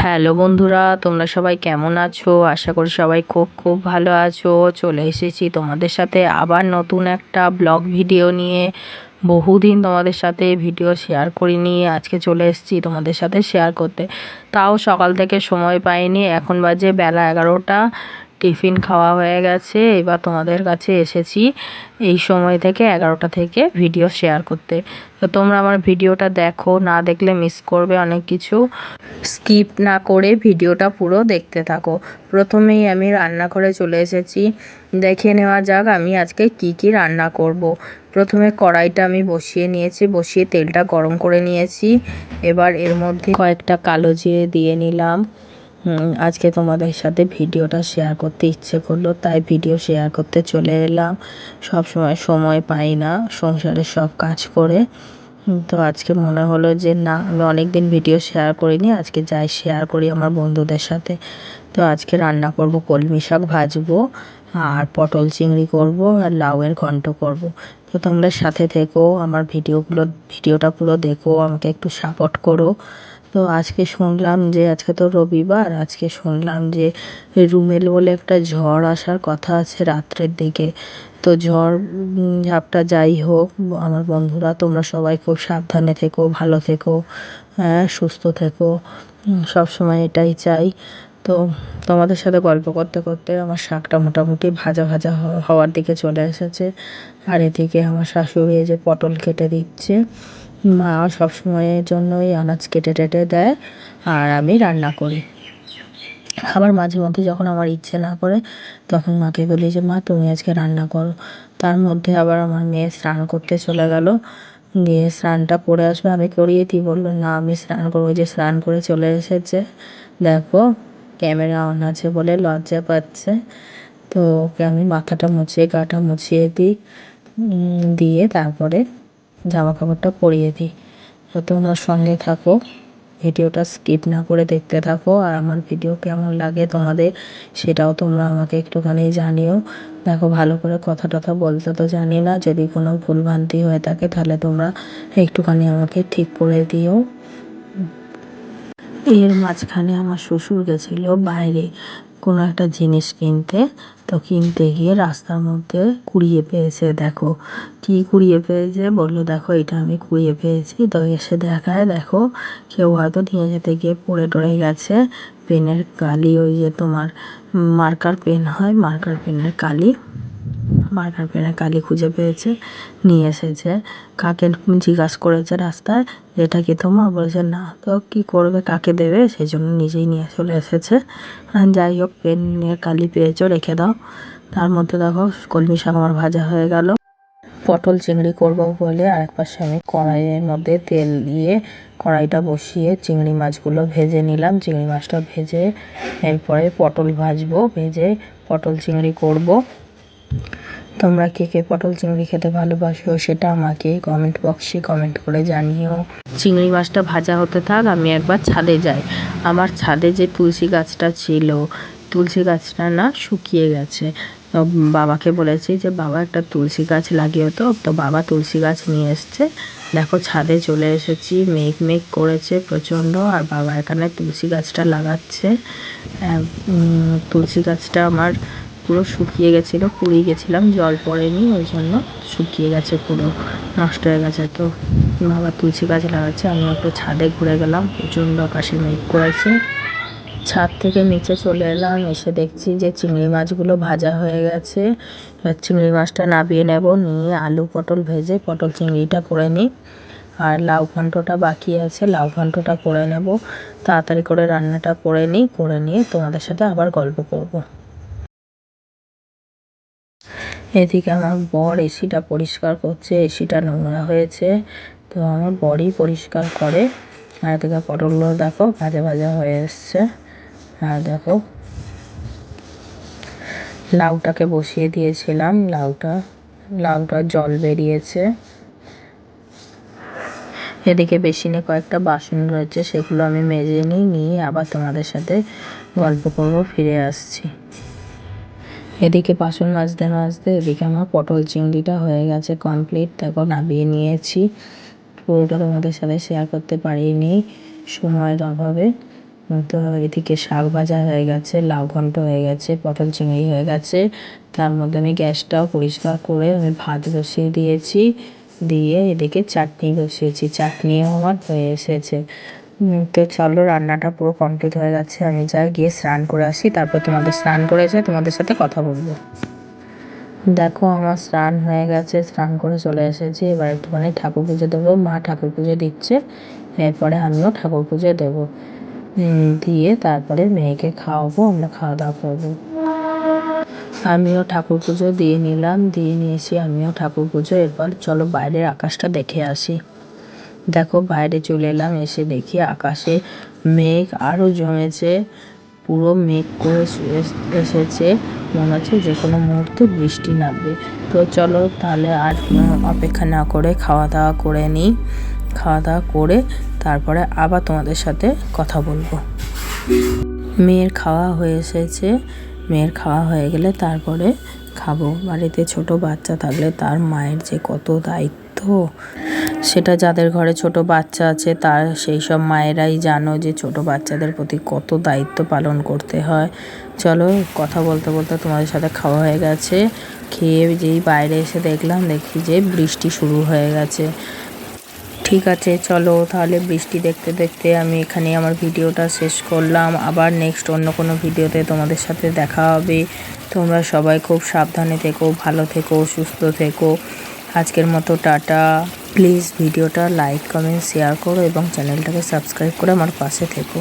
Hello বন্ধুরা, তোমরা সবাই কেমন আছো? আশা করি সবাই খুব খুব ভালো আছো। চলে এসেছি তোমাদের সাথে আবার নতুন একটা ব্লগ ভিডিও নিয়ে। বহুদিন তোমাদের সাথে ভিডিও শেয়ার করিনি, আজকে চলে এসেছি তোমাদের সাথে শেয়ার করতে। তাও সকাল থেকে সময় পাইনি, এখন বাজে বেলা এগারোটা। টিফিন খাওয়া হয়ে গেছে। এবার তোমাদের কাছে এসেছি এই সময় থেকে এগারোটা থেকে ভিডিও শেয়ার করতে। তো তোমরা আমার ভিডিওটা দেখো, না দেখলে মিস করবে অনেক কিছু। স্কিপ না করে ভিডিওটা পুরো দেখতে থাকো। প্রথমেই আমি রান্না করে চলে এসেছি। দেখে নেওয়া যাক আমি আজকে কি কি রান্না করব। প্রথমে কড়াইটা আমি বসিয়ে নিয়েছি, বসিয়ে তেলটা গরম করে নিয়েছি। এবার এর মধ্যে কয়েকটা কালো জিরে দিয়ে নিলাম। আজকে তোমাদের সাথে ভিডিওটা শেয়ার করতে ইচ্ছে করল, তাই ভিডিও শেয়ার করতে চলে এলাম। সব সময় সময় পাই না, সংসারের সব কাজ করে। তো আজকে মনে হলো যে না, আমি অনেক দিন ভিডিও শেয়ার করিনি, আজকে যাই শেয়ার করি আমার বন্ধুদের সাথে। তো আজকে রান্না করব, কলমি শাক ভাজবো, আর পটল চিংড়ি করব, আর লাউয়ের ঘন্ট করব। তো তোমরা সাথে থেকো, আমার ভিডিওগুলো ভিডিওটা পুরো দেখো, আমাকে একটু সাপোর্ট করো। তো আজকে শুনলাম যে, আজকে তো রবিবার, আজকে শুনলাম যে রুমেল বলে একটা ঝড় আসার কথা আছে রাত্রের দিকে। তো ঝড় ঝাপটা যাই হোক, আমার বন্ধুরা, তোমরা সবাই খুব সাবধানে থেকো, ভালো থেকো হ্যাঁ সুস্থ থেকো। সব সময় এটাই চাই। তো তোমাদের সাথে গল্প করতে করতে আমার শাকটা মোটামুটি ভাজা ভাজা হওয়ার দিকে চলে এসেছে। আর এদিকে আমার শাশুড়ি যে পটল কেটে দিচ্ছে। মা সব সবসময়ের জন্যই আনাজ কেটে টেটে দেয় আর আমি রান্না করি। আবার মাঝে মধ্যে যখন আমার ইচ্ছে না করে, তখন মাকে বলি যে, মা, তুমি আজকে রান্না করো। তার মধ্যে আবার আমার মেয়ে স্নান করতে চলে গেল। গিয়ে স্নানটা করে আসবে, আমি করিয়ে দিই। বলল, না, আমি স্নান করব। যে স্নান করে চলে এসেছে। দেখো, ক্যামেরা অন আছে বলে লজ্জা পাচ্ছে। তো ওকে আমি মাথাটা মুছিয়ে গাটা মুছিয়ে দিই। দিয়ে তারপরে জামা কাপড়টা পরিয়ে দিই। তোমরা সঙ্গে থাকো, ভিডিওটা স্কিপ না করে দেখতে থাকো, আর আমার ভিডিও কেমন লাগে তোমাদের সেটাও তোমরা আমাকে একটুখানি জানিও। দেখো, ভালো করে কথা টথা বলতে তো জানি না, যদি কোনো ভুলভ্রান্তি হয়ে থাকে তাহলে তোমরা একটুখানি আমাকে ঠিক করে দিও। এর মাঝখানে আমার শ্বশুর গেছিল বাইরে কোনো একটা জিনিস কিনতে, তো কিনতে গিয়ে রাস্তার মধ্যে কুড়িয়ে পেয়েছে, দেখো। কি কুড়িয়ে পেয়েছে? বলল, দেখো, এটা আমি কুড়িয়ে পেয়েছি। তো এসে দেখায়, দেখো, কেউ হয়তো নিয়ে যেতে গিয়ে পড়ে টড়ে গেছে। পেনের কালি, ওই যে তোমার মার্কার পেন হয়, মার্কার পেনের কালি। মার্কার পেনের কালি খুঁজে পেয়েছে, নিয়ে এসেছে। কাকে জিজ্ঞাসা করেছে রাস্তায় এটা কি তোমার? বলেছে, না, তো কী করবে? কাকে দেবে? সেই জন্য নিজেই নিয়ে চলে এসেছে। যাই হোক, পেন পেনের কালি পেয়েছ, রেখে দাও। তার মধ্যে দেখো, কলমি শাক আমার ভাজা হয়ে গেল। পটল চিংড়ি করব বলে আরেক পাশে আমি কড়াইয়ের মধ্যে তেল দিয়ে কড়াইটা বসিয়ে চিংড়ি মাছগুলো ভেজে নিলাম। চিংড়ি মাছটা ভেজে এরপরে পটল ভাজবো, ভেজে পটল চিংড়ি করব। তোমরা কে কে পটল চিংড়ি খেতে ভালোবাসো সেটা আমাকে কমেন্ট বক্সে কমেন্ট করে জানিও। চিংড়ি মাছটা ভাজা হতে থাক, আমি একবার ছাদে যাই। আমার ছাদে যে তুলসী গাছটা ছিল, তুলসী গাছটা না শুকিয়ে গেছে। বাবাকে বলেছি যে, বাবা, একটা তুলসী গাছ লাগিয়ে তো তো বাবা তুলসী গাছ নিয়ে এসছে। দেখো, ছাদে চলে এসেছি। মেঘ মেঘ করেছে প্রচণ্ড, আর বাবা এখানে তুলসী গাছটা লাগাচ্ছে। তুলসী গাছটা আমার পুরো শুকিয়ে গেছিল, পুড়িয়ে গেছিলাম, জল পড়েনি, ওই জন্য শুকিয়ে গেছে পুরো, নষ্ট হয়ে গেছে। তো বাবা তুলসী গাছ লাগাচ্ছে আমি একটু ছাদে ঘুরে গেলাম, প্রচণ্ড আকাশে মেঘ করেছে। ছাদ থেকে নিচে চলে এলাম, এসে দেখছি যে চিংড়ি মাছগুলো ভাজা হয়ে গেছে। এবার চিংড়ি মাছটা নাবিয়ে নেব, নিয়ে আলু, পটল ভেজে, পটল চিংড়িটা করে নিই। আর লাউ ঘন্টটা বাকি আছে, লাউ ঘন্টটা করে নেব। তাড়াতাড়ি করে রান্নাটা করে নিই, করে নিয়ে তোমাদের সাথে আবার গল্প করব। এদিকে আমার বর এসিটা পরিষ্কার করছে, এসিটা নোংরা হয়েছে। তো আমার বরই পরিষ্কার করে। আর এদিকে পটলগুলো দেখো ভাজা ভাজা হয়ে এসছে। আর দেখো লাউটাকে বসিয়ে দিয়েছিলাম। লাউটা লাউটা জল বেরিয়েছে। এদিকে বেসিনে কয়েকটা বাসন রয়েছে, সেগুলো আমি মেজে নিই, নিয়ে আবার তোমাদের সাথে গল্প করব, ফিরে আসছি। এদিকে বাসন মাজতে মাজতে এদিকে আমার পটল চিংড়িটা হয়ে গেছে কমপ্লিট তারপর নামিয়ে নিয়েছি। পুরোটা তোমাদের সাথে শেয়ার করতে পারিনি, সময়ের অভাবে। তো এদিকে শাক ভাজা হয়ে গেছে, লাউ ঘন্ট হয়ে গেছে, পটল চিংড়ি হয়ে গেছে। তার মধ্যে আমি গ্যাসটাও পরিষ্কার করে আমি ভাত বসিয়ে দিয়েছি। দিয়ে এদিকে চাটনি বসিয়েছি, চাটনিও আমার হয়ে এসেছে। তো চলো, রান্নাটা পুরো কমপ্লিট হয়ে গেছে। আমি যাই, গিয়ে স্নান করে আসি। তারপর তোমাদের স্নান করে এসে তোমাদের সাথে কথা বলব। দেখো, আমার স্নান হয়ে গেছে, স্নান করে চলে এসেছি। এবার একটুখানি ঠাকুর পুজো দেবো। মা ঠাকুর পুজো দিচ্ছে। এরপরে আমিও ঠাকুর পুজো দেবো। দিয়ে তারপরে মেয়েকে খাওয়াবো, আমরা খাওয়া দাওয়া করব। আমিও ঠাকুর পুজো দিয়ে নিলাম, দিয়ে নিয়েছি আমিও ঠাকুর পুজো। এরপর চলো বাইরের আকাশটা দেখে আসি। দেখো বাইরে চলে এলাম, এসে দেখি আকাশে মেঘ আরও জমেছে, পুরো মেঘ করে এস- এসেছে। মনে হচ্ছে যে কোনো মুহূর্তে বৃষ্টি নামবে। তো চলো তাহলে আর অপেক্ষা না করে খাওয়া দাওয়া করে নিই। খাওয়া দাওয়া করে তারপরে আবার তোমাদের সাথে কথা বলব। মেয়ের খাওয়া হয়ে এসেছে। মেয়ের খাওয়া হয়ে গেলে তারপরে খাব। বাড়িতে ছোট বাচ্চা থাকলে তার মায়ের যে কত দায়িত্ব সেটা যাদের ঘরে ছোট বাচ্চা আছে, তার সেই সব মায়েরাই জানো যে ছোট বাচ্চাদের প্রতি কত দায়িত্ব পালন করতে হয়। চলো কথা বলতে বলতে তোমাদের সাথে খাওয়া হয়ে গেছে। খেয়ে যেই বাইরে এসে দেখলাম, দেখি যে বৃষ্টি শুরু হয়ে গেছে। ঠিক আছে, চলো তাহলে বৃষ্টি দেখতে দেখতে আমি এখানে আমার ভিডিওটা শেষ করলাম। আবার নেক্সট অন্য কোনো ভিডিওতে তোমাদের সাথে দেখা হবে। তোমরা সবাই খুব সাবধানে থেকো, ভালো থেকো, সুস্থ থেকো। আজকের মতো টাটা। প্লিজ ভিডিওটা লাইক, কমেন্ট, শেয়ার করো এবং চ্যানেলটাকে সাবস্ক্রাইব করে আমার পাশে থেকো।